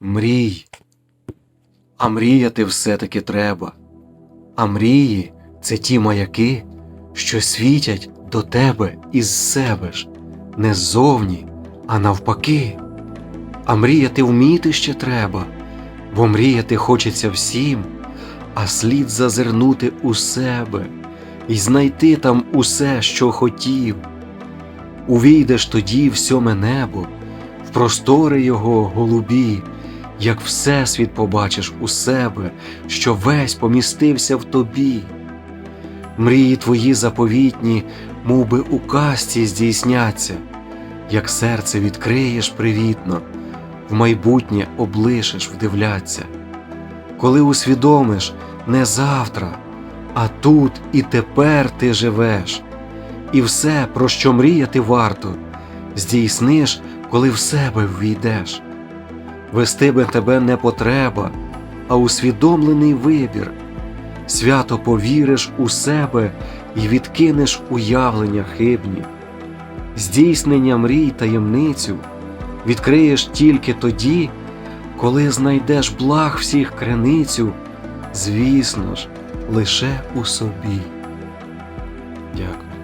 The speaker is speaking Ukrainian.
Мрій. А мріяти все-таки треба. А мрії це ті маяки, що світять до тебе із себе ж, не ззовні, а навпаки. А мріяти вміти ще треба, бо мріяти хочеться всім, а слід зазирнути у себе і знайти там усе, що хотів. Увійдеш тоді в сьоме небо, в простори його голубі, як всесвіт побачиш у себе, що весь помістився в тобі. Мрії твої заповітні, мов би у казці здійсняться, як серце відкриєш привітно, в майбутнє облишиш вдивляться. Коли усвідомиш не завтра, а тут і тепер ти живеш, і все, про що мріяти варто, здійсниш, коли в себе ввійдеш. Вести би тебе не потреба, а усвідомлений вибір. Свято повіриш у себе і відкинеш уявлення хибні. Здійснення мрій таємницю відкриєш тільки тоді, коли знайдеш благ всіх криницю, звісно ж, лише у собі. Дякую.